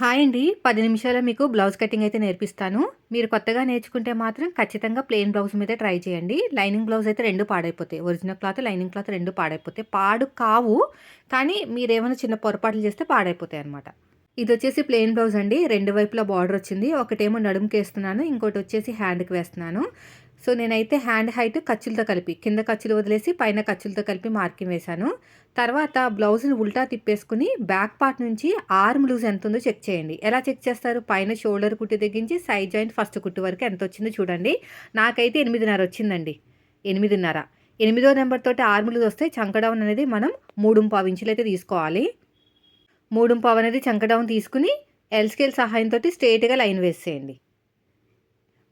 Hi అండి. పది నిమిషాల్లో మీకు బ్లౌజ్ కటింగ్ అయితే నేర్పిస్తాను. మీరు కొత్తగా నేర్చుకుంటే మాత్రం ఖచ్చితంగా ప్లెయిన్ బ్లౌజ్ మీద ట్రై చేయండి. లైనింగ్ బ్లౌజ్ అయితే రెండు పాడైపోతాయి. ఒరిజినల్ క్లాత్ లైనింగ్ క్లాత్ రెండు పాడైపోతాయి. పాడు కావు కానీ మీరు ఏమైనా చిన్న పొరపాట్లు చేస్తే పాడైపోతాయి అనమాట ఇది వచ్చేసి ప్లెయిన్ బ్లౌజ్ అండి. రెండు వైపులా బార్డర్ వచ్చింది. ఒకటేమో నడుముకి వేస్తున్నాను ఇంకోటి వచ్చేసి హ్యాండ్కి వేస్తున్నాను. సో నేనైతే హ్యాండ్ హైట్ ఖర్చులతో కలిపి కింద ఖర్చులు వదిలేసి పైన ఖర్చులతో కలిపి మార్కింగ్ వేశాను. తర్వాత బ్లౌజ్ని ఉల్టా తిప్పేసుకుని బ్యాక్ పార్ట్ నుంచి ఆర్మ్ లూజ్ ఎంత ఉందో చెక్ చేయండి. ఎలా చెక్ చేస్తారు? పైన షోల్డర్ కుట్టి తగ్గించి సైడ్ జాయింట్ ఫస్ట్ కుట్టు వరకు ఎంత వచ్చిందో చూడండి. నాకైతే ఎనిమిదిన్నర వచ్చిందండి. ఎనిమిదిన్నర. ఎనిమిదో నెంబర్ తోటి ఆర్మ్ లూజ్ వస్తే చంకడౌన్ అనేది మనం మూడు పావు ఇంచులు అయితే తీసుకోవాలి. మూడు పావు అనేది చంకడౌన్ తీసుకుని ఎల్ స్కేల్ సహాయంతో స్ట్రేట్గా లైన్ వేసేయండి.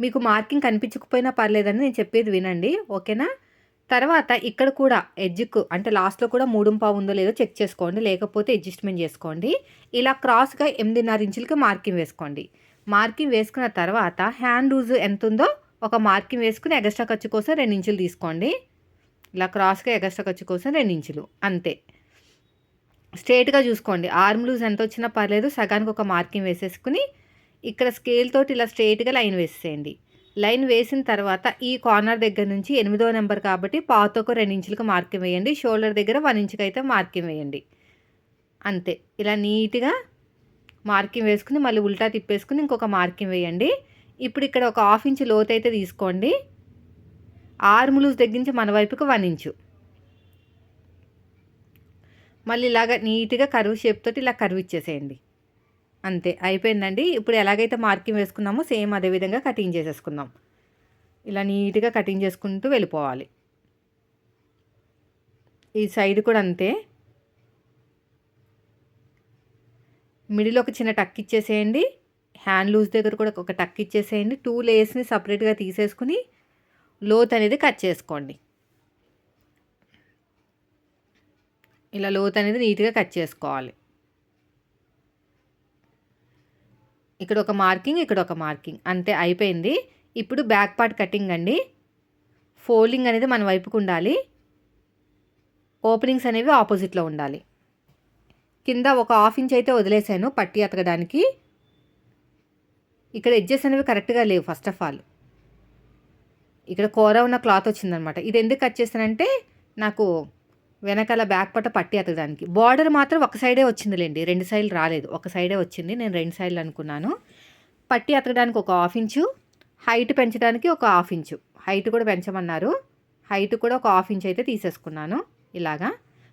మీకు మార్కింగ్ కనిపించకపోయినా పర్లేదని నేను చెప్పేది వినండి ఓకేనా? తర్వాత ఇక్కడ కూడా ఎడ్జ్కు అంటే లాస్ట్లో కూడా మూడు పావు ఉందో లేదో చెక్ చేసుకోండి లేకపోతే అడ్జస్ట్మెంట్ చేసుకోండి. ఇలా క్రాస్గా ఎనిమిదిన్నర ఇంచులకి మార్కింగ్ వేసుకోండి. మార్కింగ్ వేసుకున్న తర్వాత హ్యాండ్ లూజ్ ఎంత ఉందో ఒక మార్కింగ్ వేసుకుని ఎగస్ట్రా ఖర్చు కోసం రెండు ఇంచులు తీసుకోండి. ఇలా క్రాస్గా ఎగస్ట్రా ఖర్చు కోసం రెండు ఇంచులు అంతే. స్ట్రేట్గా చూసుకోండి. ఆర్మ్ లూజ్ ఎంత వచ్చినా పర్లేదు సగానికి ఒక మార్కింగ్ వేసేసుకుని ఇక్కడ స్కేల్ తోటి ఇలా స్ట్రైట్గా లైన్ వేసేయండి. లైన్ వేసిన తర్వాత ఈ కార్నర్ దగ్గర నుంచి ఎనిమిదో నెంబర్ కాబట్టి పాతొక రెండు ఇంచులకు మార్కింగ్ వేయండి. షోల్డర్ దగ్గర వన్ ఇంచుకి అయితే మార్కింగ్ వేయండి. అంతే. ఇలా నీట్గా మార్కింగ్ వేసుకుని మళ్ళీ ఉల్టా తిప్పేసుకుని ఇంకొక మార్కింగ్ వేయండి. ఇప్పుడు ఇక్కడ ఒక హాఫ్ ఇంచ్ లోతు అయితే తీసుకోండి. ఆర్మ్ లూజ్ దగ్గర నుంచి మన వైపుకి వన్ ఇంచు. మళ్ళీ ఇలాగ నీట్గా కరువు షేప్ తోటి ఇలా కరువు ఇచ్చేసేయండి. అంతే. అయిపోయిందండి. ఇప్పుడు ఎలాగైతే మార్కింగ్ వేసుకున్నామో సేమ్ అదే విధంగా కటింగ్ చేసేసుకుందాం. ఇలా నీట్గా కటింగ్ చేసుకుంటూ వెళ్ళిపోవాలి. ఈ సైడ్ కూడా అంతే. మిడిల్ ఒక చిన్న టక్ ఇచ్చేసేయండి. హ్యాండ్ లూజ్ దగ్గర కూడా ఒక టక్ ఇచ్చేసేయండి. టూ లేస్ని సపరేట్గా తీసేసుకుని లోత్ అనేది కట్ చేసుకోండి. ఇలా లోత్ అనేది నీట్గా కట్ చేసుకోవాలి. ఇక్కడ ఒక మార్కింగ్ ఇక్కడ ఒక మార్కింగ్. అంతే అయిపోయింది. ఇప్పుడు బ్యాక్ పార్ట్ కటింగ్ అండి. ఫోల్డింగ్ అనేది మన వైపుకు ఉండాలి. ఓపెనింగ్స్ అనేవి ఆపోజిట్లో ఉండాలి. కింద ఒక హాఫ్ ఇంచ్ అయితే వదిలేసాను పట్టి అతకడానికి. ఇక్కడ ఎడ్జెస్ అనేవి కరెక్ట్గా లేవు ఫస్ట్ ఆఫ్ ఆల్. ఇక్కడ కూర ఉన్న క్లాత్ వచ్చిందనమాట. ఇది ఎందుకు కట్ చేస్తానంటే నాకు వెనకాల బ్యాక్ పట్ట పట్టి అతకడానికి బార్డర్ మాత్రం ఒక సైడే వచ్చిందిలేండి. రెండు సైడ్లు రాలేదు. ఒక సైడే వచ్చింది. నేను రెండు సైడ్లు అనుకున్నాను. పట్టి అతకడానికి ఒక హాఫ్ ఇంచు హైట్ పెంచడానికి ఒక హాఫ్ ఇంచు హైట్ కూడా పెంచమన్నారు. హైట్ కూడా ఒక హాఫ్ ఇంచ్ అయితే తీసేసుకున్నాను. ఇలాగా.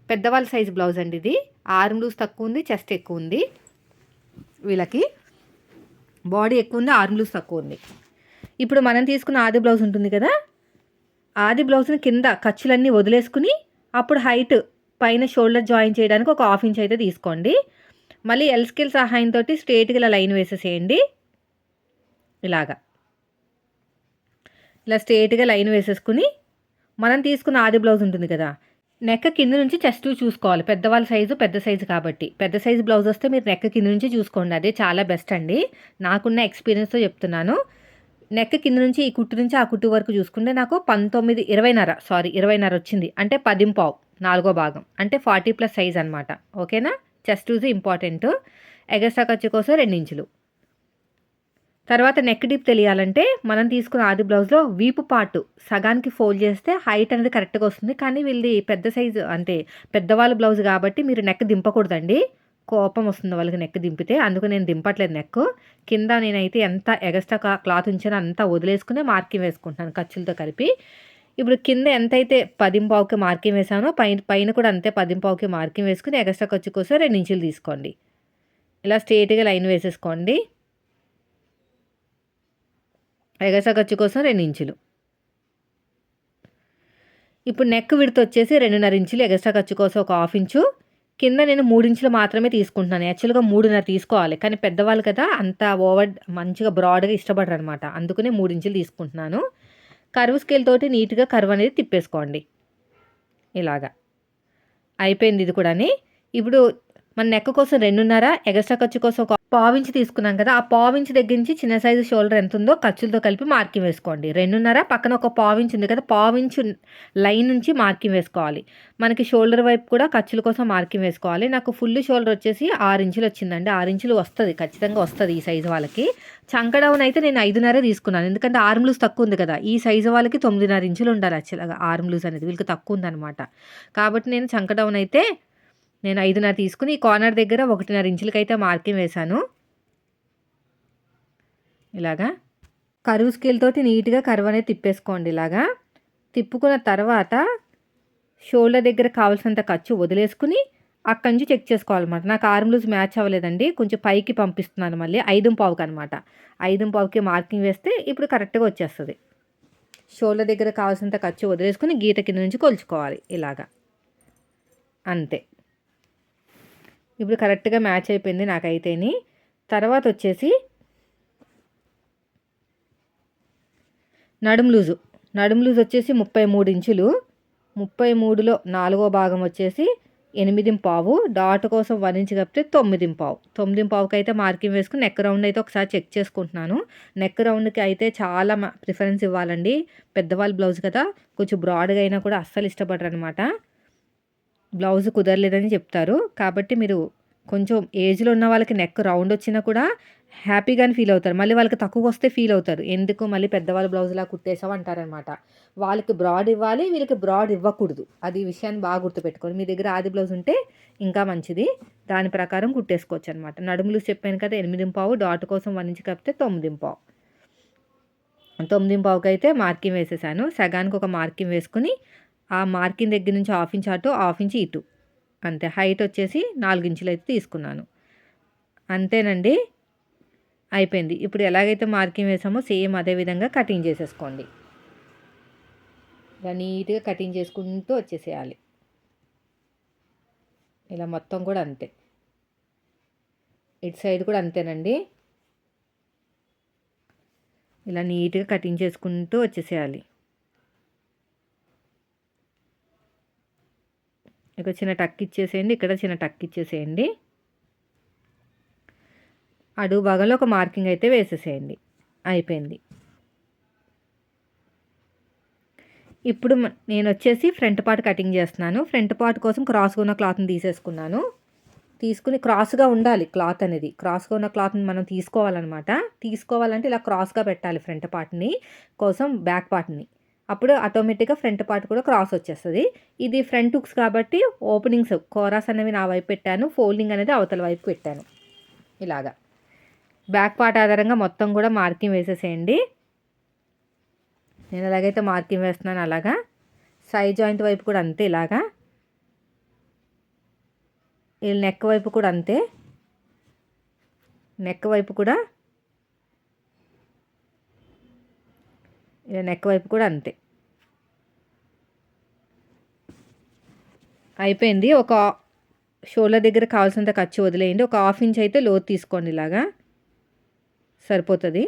పెద్దవాళ్ళ సైజ్ బ్లౌజ్ అండి ఇది. ఆర్మ్ లూజ్ తక్కువ ఉంది చెస్ట్ ఎక్కువ ఉంది. వీళ్ళకి బాడీ ఎక్కువ ఉంది ఆర్మ్ లూజ్ తక్కువ ఉంది. ఇప్పుడు మనం తీసుకున్న ఆది బ్లౌజ్ ఉంటుంది కదా? ఆది బ్లౌజ్ని కింద ఖర్చులన్నీ వదిలేసుకుని అప్పుడు హైట్ పైన షోల్డర్ జాయిన్ చేయడానికి ఒక హాఫ్ ఇంచ్ అయితే తీసుకోండి. మళ్ళీ ఎల్ స్కిల్ సహాయంతో స్ట్రేట్గా ఇలా లైన్ వేసేసేయండి. ఇలాగా. ఇలా స్ట్రేట్గా లైన్ వేసేసుకుని మనం తీసుకున్న ఆది బ్లౌజ్ ఉంటుంది కదా నెక్క కింద నుంచి చెస్ట్ చూసుకోవాలి. పెద్దవాళ్ళ సైజు పెద్ద సైజు కాబట్టి. పెద్ద సైజు బ్లౌజ్ వస్తే మీరు నెక్క కింద నుంచి చూసుకోండి. అదే చాలా బెస్ట్ అండి. నాకున్న ఎక్స్పీరియన్స్తో చెప్తున్నాను. నెక్ కింద నుంచి ఈ కుట్టు నుంచి ఆ కుట్టు వరకు చూసుకుంటే నాకు పంతొమ్మిది ఇరవైన్నర సారీ ఇరవైన్నర వచ్చింది. అంటే పదింపావు నాలుగో భాగం. అంటే ఫార్టీ ప్లస్ సైజ్ అనమాట ఓకేనా? Chest use important. ఎగస్ట్రా ఖర్చు కోసం రెండించులు. తర్వాత నెక్ డీప్ తెలియాలంటే మనం తీసుకున్న ఆది బ్లౌజ్లో వీపు పార్ట్ సగానికి ఫోల్డ్ చేస్తే హైట్ అనేది కరెక్ట్గా వస్తుంది. కానీ వీళ్ళది పెద్ద సైజు అంటే పెద్దవాళ్ళ బ్లౌజ్ కాబట్టి మీరు నెక్ దింపకూడదండి. కోపం వస్తుంది వాళ్ళకి నెక్ దింపితే. అందుకు నేను దింపట్లేదు నెక్ కింద నేనైతే ఎంత ఎగస్ట్రా క్లాత్ ఉంచానో అంతా వదిలేసుకుని మార్కింగ్ వేసుకుంటాను ఖర్చులతో కలిపి. ఇప్పుడు కింద ఎంతైతే పదింపావుకి మార్కింగ్ వేసానో పైన పైన కూడా అంతే పదింపావుకి మార్కింగ్ వేసుకుని ఎగస్ట్రా ఖర్చు కోసం రెండు ఇంచులు తీసుకోండి. ఇలా స్ట్రేట్గా లైన్ వేసేసుకోండి. ఎగస్ట్రా ఖర్చు కోసం రెండు ఇంచులు. ఇప్పుడు నెక్ విడత వచ్చేసి రెండున్నర ఇంచులు ఎగస్ట్రా ఖర్చు కోసం ఒక హాఫ్ ఇంచు. కింద నేను మూడించులు మాత్రమే తీసుకుంటున్నాను. యాక్చువల్గా మూడున్నర తీసుకోవాలి. కానీ పెద్దవాళ్ళు కదా అంత ఓవర్ మంచిగా బ్రాడ్గా ఇష్టపడరు అనమాట అందుకనే మూడించులు తీసుకుంటున్నాను. కరువు స్కేల్ తోటి నీట్గా కరువు అనేది తిప్పేసుకోండి. ఇలాగా. అయిపోయింది ఇది కూడా ఇప్పుడు మన నెక్క కోసం రెండున్నర ఎగస్ట్రా ఖర్చు కోసం ఒక పావించి తీసుకున్నాం కదా ఆ పావించి దగ్గర నుంచి చిన్న సైజు షోల్డర్ ఎంత ఉందో ఖర్చులతో కలిపి మార్కింగ్ వేసుకోండి. రెండున్నర పక్కన ఒక పావించి ఉంది కదా పావించి లైన్ నుంచి మార్కింగ్ వేసుకోవాలి. మనకి షోల్డర్ వైపు కూడా ఖర్చుల కోసం మార్కింగ్ వేసుకోవాలి. నాకు ఫుల్ షోల్డర్ వచ్చేసి ఆరు ఇంచులు వచ్చిందండి. ఆరు ఇంచులు వస్తుంది ఖచ్చితంగా వస్తుంది ఈ సైజు వాళ్ళకి. చంక డౌన్ అయితే నేను ఐదున్నర తీసుకున్నాను. ఎందుకంటే ఆర్మ్లూస్ తక్కువ ఉంది కదా ఈ సైజు వాళ్ళకి తొమ్మిదిన్నర ఇంచులు ఉండాలి యాక్చువల్గా ఆర్మ్లూస్ అనేది వీళ్ళకి తక్కువ ఉందన్నమాట. కాబట్టి నేను చంక డౌన్ అయితే నేను ఐదున్నర తీసుకుని ఈ కార్నర్ దగ్గర ఒకటిన్నర ఇంచులకైతే మార్కింగ్ వేశాను. ఇలాగా. కరువు స్కేల్ తోటి నీట్గా కరువు అనేది తిప్పేసుకోండి ఇలాగా. తిప్పుకున్న తర్వాత షోల్డర్ దగ్గర కావాల్సినంత ఖర్చు వదిలేసుకుని అక్కడి నుంచి చెక్ చేసుకోవాలన్నమాట. నాకు ఆర్మ్ లూజ్ మ్యాచ్ అవ్వలేదండి. కొంచెం పైకి పంపిస్తున్నాను మళ్ళీ. ఐదు పావుకి అనమాట ఐదు పావుకి మార్కింగ్ వేస్తే ఇప్పుడు కరెక్ట్గా వచ్చేస్తుంది. షోల్డర్ దగ్గర కావాల్సినంత ఖర్చు వదిలేసుకుని గీత కింద నుంచి కొలుచుకోవాలి. ఇలాగా. అంతే. ఇప్పుడు కరెక్ట్గా మ్యాచ్ అయిపోయింది నాకైతేని. తర్వాత వచ్చేసి నడుము లూజు. నడుము లూజ్ వచ్చేసి ముప్పై మూడు ఇంచులు. ముప్పై మూడులో నాలుగో భాగం వచ్చేసి ఎనిమిది పావు. డాట్ కోసం వన్ ఇంచ్ కప్పితే తొమ్మిది పావు. తొమ్మిది పావుకి అయితే మార్కింగ్ వేసుకుని నెక్ రౌండ్ అయితే ఒకసారి చెక్ చేసుకుంటున్నాను. నెక్ రౌండ్కి అయితే చాలా ప్రిఫరెన్స్ ఇవ్వాలండి. పెద్దవాళ్ళ బ్లౌజ్ కదా. కొంచెం బ్రాడ్గా అయినా కూడా అస్సలు ఇష్టపడరు అనమాట బ్లౌజ్ కుదరలేదని చెప్తారు. కాబట్టి మీరు కొంచెం ఏజ్లో ఉన్న వాళ్ళకి నెక్ రౌండ్ వచ్చినా కూడా హ్యాపీగానే ఫీల్ అవుతారు. మళ్ళీ వాళ్ళకి తక్కువ వస్తే ఫీల్ అవుతారు. ఎందుకు మళ్ళీ పెద్దవాళ్ళ బ్లౌజ్లా కుట్టేసావు అంటారనమాట వాళ్ళకి బ్రాడ్ ఇవ్వాలి వీళ్ళకి బ్రాడ్ ఇవ్వకూడదు. అది విషయాన్ని బాగా గుర్తుపెట్టుకోండి మీ దగ్గర ఆది బ్లౌజ్ ఉంటే ఇంకా మంచిది. దాని ప్రకారం కుట్టేసుకోవచ్చు అనమాట నడుములు చెప్పాను కదా ఎనిమిది పావు డాట్ కోసం వన్ ఇంచ్ కప్పితే తొమ్మిది పావు తొమ్మిది పావుకి అయితే మార్కింగ్ వేసేసాను. సగానికి ఒక మార్కింగ్ వేసుకుని ఆ మార్కింగ్ దగ్గర నుంచి హాఫ్ ఇంచ్ అటు హాఫ్ ఇంచ్ ఇటు. అంతే. హైట్ వచ్చేసి నాలుగు ఇంచులు అయితే తీసుకున్నాను. అంతేనండి. అయిపోయింది. ఇప్పుడు ఎలాగైతే మార్కింగ్ వేసామో సేమ్ అదే విధంగా కటింగ్ చేసేసుకోండి. ఇలా నీట్గా కటింగ్ చేసుకుంటూ వచ్చేసేయాలి. ఇలా మొత్తం కూడా అంతే. ఇటు సైడ్ కూడా అంతేనండి. ఇలా నీట్గా కటింగ్ చేసుకుంటూ వచ్చేసేయాలి. ఇక్కడ చిన్న టక్ ఇచ్చేసేయండి ఇక్కడ చిన్న టక్ ఇచ్చేసేయండి. అడుగు భాగంలో ఒక మార్కింగ్ అయితే వేసేసేయండి. అయిపోయింది. ఇప్పుడు నేను వచ్చేసి ఫ్రంట్ పార్ట్ కటింగ్ చేస్తున్నాను. ఫ్రంట్ పార్ట్ కోసం క్రాస్గా ఉన్న క్లాత్ని తీసేసుకున్నాను. తీసుకుని క్రాస్గా ఉండాలి క్లాత్ అనేది. క్రాస్గా ఉన్న క్లాత్ని మనం తీసుకోవాలన్నమాట. తీసుకోవాలంటే ఇలా క్రాస్గా పెట్టాలి ఫ్రంట్ పార్ట్ని కోసం బ్యాక్ పార్ట్ని. అప్పుడు ఆటోమేటిక్గా ఫ్రంట్ పార్ట్ కూడా క్రాస్ వచ్చేస్తుంది. ఇది ఫ్రంట్ హుక్స్ కాబట్టి ఓపెనింగ్స్ కోరాస్ అనేవి నా వైపు పెట్టాను. ఫోల్డింగ్ అనేది అవతల వైపు పెట్టాను. ఇలాగా. బ్యాక్ పార్ట్ ఆధారంగా మొత్తం కూడా మార్కింగ్ వేసేసేయండి. నేను ఎలాగైతే మార్కింగ్ వేస్తున్నాను అలాగా. సైడ్ జాయింట్ వైపు కూడా అంతే ఇలాగా. నెక్ వైపు కూడా అంతే. నెక్ వైపు కూడా నెక్ వైపు కూడా అంతే. అయిపోయింది. ఒక షోల్డర్ దగ్గర కావాల్సినంత ఖర్చు వదిలేయండి. ఒక హాఫ్ ఇంచ్ అయితే లోతు తీసుకోండి ఇలాగా. సరిపోతుంది.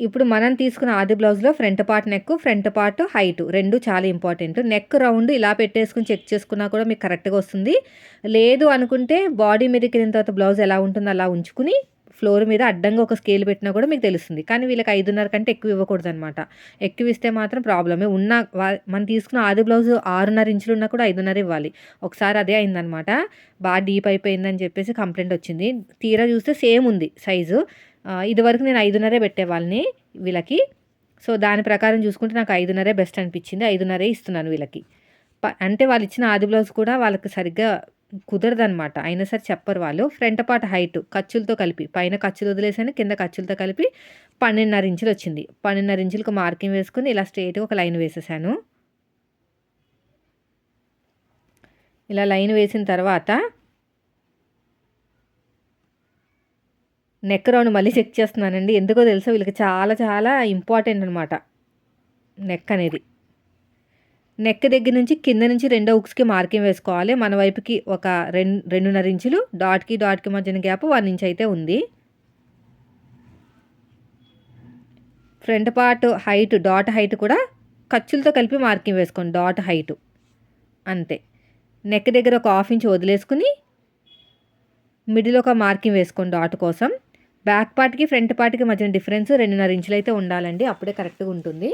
ఇప్పుడు మనం తీసుకున్న ఆది బ్లౌజ్లో front part neck front part height. రెండు చాలా ఇంపార్టెంట్. నెక్ రౌండ్ ఇలా పెట్టేసుకుని చెక్ చేసుకున్నా కూడా మీకు కరెక్ట్గా వస్తుంది. లేదు అనుకుంటే బాడీ మీదకి వెళ్ళిన తర్వాత బ్లౌజ్ ఎలా ఉంటుందో అలా ఉంచుకుని ఫ్లోర్ మీద అడ్డంగా ఒక స్కేల్ పెట్టినా కూడా మీకు తెలుస్తుంది. కానీ వీళ్ళకి ఐదున్నర కంటే ఎక్కువ ఇవ్వకూడదు అనమాట ఎక్కువ ఇస్తే మాత్రం ప్రాబ్లమే. ఉన్న మనం తీసుకున్న ఆది బ్లౌజ్ ఆరున్నర ఇంచులు ఉన్నా కూడా ఐదున్నర ఇవ్వాలి. ఒకసారి అదే అయిందనమాట బాగా డీప్ అయిపోయిందని చెప్పేసి కంప్లైంట్ వచ్చింది. తీరా చూస్తే సేమ్ ఉంది సైజు. ఇదివరకు నేను ఐదున్నరే పెట్టేవాళ్ళని వీళ్ళకి. సో దాని ప్రకారం చూసుకుంటే నాకు ఐదున్నరే బెస్ట్ అనిపించింది. ఐదున్నరే ఇస్తున్నాను వీళ్ళకి. అంటే వాళ్ళు ఇచ్చిన ఆది బ్లౌజ్ కూడా వాళ్ళకి సరిగ్గా కుదరదనమాట అయినా సరే చెప్పరు వాళ్ళు. ఫ్రంట్ పార్ట్ హైట్ ఖర్చులతో కలిపి పైన ఖర్చులు వదిలేసాను కింద ఖర్చులతో కలిపి పన్నెండున్నర ఇంచులు వచ్చింది. పన్నెండున్నర ఇంచులకు మార్కింగ్ వేసుకుని ఇలా స్ట్రేట్గా ఒక లైన్ వేసేసాను. ఇలా లైన్ వేసిన తర్వాత నెక్ రౌండ్ మళ్ళీ చెక్ చేస్తున్నానండి. ఎందుకో తెలుసో వీళ్ళకి చాలా చాలా ఇంపార్టెంట్ అనమాట నెక్ అనేది. నెక్ దగ్గర నుంచి కింద నుంచి రెండో ఉక్స్కి మార్కింగ్ వేసుకోవాలి. మన వైపుకి ఒక రెండు రెండున్నర ఇంచులు డాట్కి డాట్కి మధ్యన గ్యాప్ వన్ ఇంచ్ అయితే ఉంది. Front part height dot height కూడా ఖర్చులతో కలిపి మార్కింగ్ వేసుకోండి డాట్ హైట్. అంతే. నెక్ దగ్గర ఒక హాఫ్ ఇంచ్ వదిలేసుకుని మిడిల్ ఒక మార్కింగ్ వేసుకోండి డాట్ కోసం. బ్యాక్ పార్ట్కి ఫ్రంట్ పార్ట్కి మధ్యన డిఫరెన్స్ రెండున్నర ఇంచులు అయితే ఉండాలండి. అప్పుడే కరెక్ట్గా ఉంటుంది.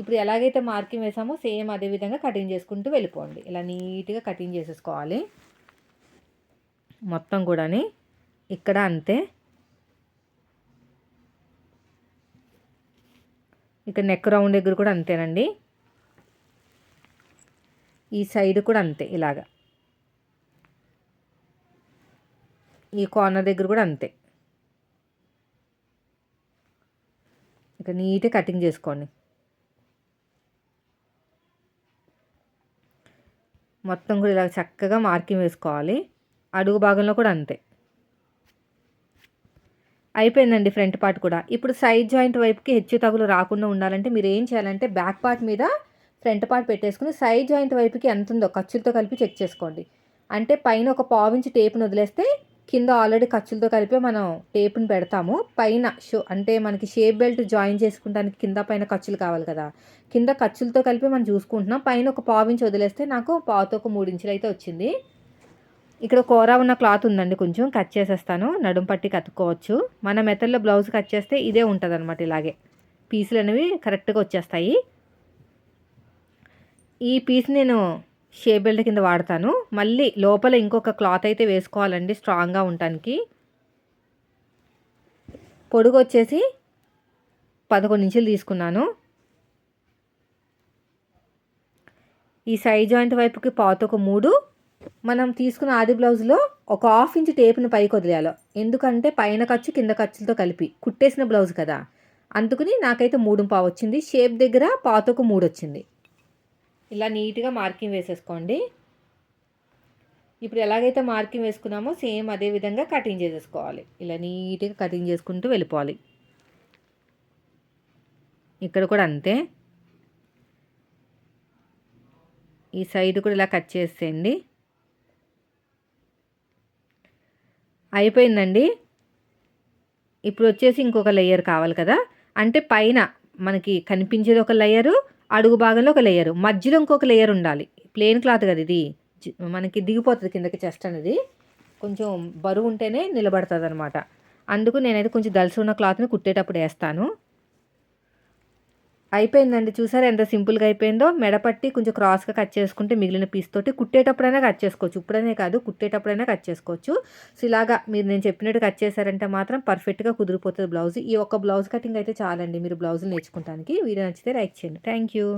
ఇప్పుడు ఎలాగైతే మార్కింగ్ వేసామో సేమ్ అదే విధంగా కటింగ్ చేసుకుంటూ వెళ్ళిపోండి. ఇలా నీట్గా కటింగ్ చేసేసుకోవాలి. మొత్తం కూడాని ఇక్కడ అంతే. ఇక్కడ నెక్ రౌండ్ దగ్గర కూడా అంతేనండి. ఈ సైడ్ కూడా అంతే ఇలాగా. ఈ కార్నర్ దగ్గర కూడా అంతే. ఇక నీట్గా కటింగ్ చేసుకోండి. మొత్తం కూడా ఇలా చక్కగా మార్కింగ్ వేసుకోవాలి. అడుగు భాగంలో కూడా అంతే. అయిపోయిందండి ఫ్రంట్ పార్ట్ కూడా. ఇప్పుడు సైడ్ జాయింట్ వైపుకి హెచ్చు తగులు రాకుండా ఉండాలంటే మీరు ఏం చేయాలంటే బ్యాక్ పార్ట్ మీద ఫ్రంట్ పార్ట్ పెట్టేసుకుని సైడ్ జాయింట్ వైపుకి ఎంత ఉందో ఖర్చులతో కలిపి చెక్ చేసుకోండి. అంటే పైన ఒక పావించి టేప్ను వదిలేస్తే కింద ఆల్రెడీ ఖర్చులతో కలిపి మనం టేప్ని పెడతాము. పైన షో అంటే మనకి షేప్ బెల్ట్ జాయిన్ చేసుకుంటానికి కింద పైన ఖర్చులు కావాలి కదా. కింద ఖర్చులతో కలిపి మనం చూసుకుంటున్నాం. పైన ఒక పావించి వదిలేస్తే నాకు పావుతో ఒక మూడు ఇంచులు అయితే వచ్చింది. ఇక్కడ కూర ఉన్న క్లాత్ ఉందండి కొంచెం కట్ చేసేస్తాను. నడుం పట్టి కత్తుకోవచ్చు మన మెథడ్లో బ్లౌజ్ కట్ చేస్తే ఇదే ఉంటుంది అనమాట ఇలాగే. పీసులు అనేవి కరెక్ట్గా వచ్చేస్తాయి. ఈ పీస్ నేను షే బెల్ట్ కింద వాడతాను. మళ్ళీ లోపల ఇంకొక క్లాత్ అయితే వేసుకోవాలండి స్ట్రాంగ్గా ఉండటానికి. పొడుగు వచ్చేసి పదకొండు ఇంచులు తీసుకున్నాను. ఈ సైడ్ జాయింట్ వైపుకి పాత ఒక మూడు. మనం తీసుకున్న ఆది బ్లౌజ్లో ఒక హాఫ్ ఇంచ్ టేప్ను పైకి వదిలేయాలి. ఎందుకంటే పైన ఖర్చు కింద ఖర్చులతో కలిపి. కుట్టేసిన బ్లౌజ్ కదా. అందుకుని నాకైతే మూడు పావు వచ్చింది. షేప్ దగ్గర పాతకు మూడు వచ్చింది. ఇలా నీట్గా మార్కింగ్ వేసేసుకోండి. ఇప్పుడు ఎలాగైతే మార్కింగ్ వేసుకున్నామో సేమ్ అదే విధంగా కటింగ్ చేసేసుకోవాలి. ఇలా నీట్గా కటింగ్ చేసుకుంటూ వెళ్ళిపోవాలి. ఇక్కడ కూడా అంతే. ఈ సైడ్ కూడా ఇలా కట్ చేసేయండి. అయిపోయిందండి. ఇప్పుడు వచ్చేసి ఇంకొక లేయర్ కావాలి కదా. అంటే పైన మనకి కనిపించేది ఒక లేయరు అడుగు భాగంలో ఒక లేయర్ మధ్యలో ఇంకొక లేయర్ ఉండాలి. ప్లెయిన్ క్లాత్ కదా ఇది. మనకి దిగిపోతుంది కిందకి చెస్ట్ అనేది. కొంచెం బరువు ఉంటేనే నిలబడుతుంది అనమాట అందుకు నేనైతే కొంచెం దలసి ఉన్న క్లాత్ని కుట్టేటప్పుడు వేస్తాను. అయిపోయిందండి. చూసారా ఎంత సింపుల్గా అయిపోయిందో? మెడపట్టి కొంచెం క్రాస్గా కట్ చేసుకుంటే మిగిలిన పీస్ తోటి కుట్టేటప్పుడైనా కట్ చేసుకోవచ్చు. ఇప్పుడనే కాదు కుట్టేటప్పుడైనా కట్ చేసుకోవచ్చు. సో ఇలాగా మీరు నేను చెప్పినట్టు కట్ చేశారంటే మాత్రం పర్ఫెక్ట్గా కుదిరిపోతుంది బ్లౌజ్. ఈ ఒక్క బ్లౌజ్ కటింగ్ అయితే చాలండి మీరు బ్లౌజులు నేర్చుకుంటానికి. వీడియో నచ్చితే లైక్ చేయండి. Thank you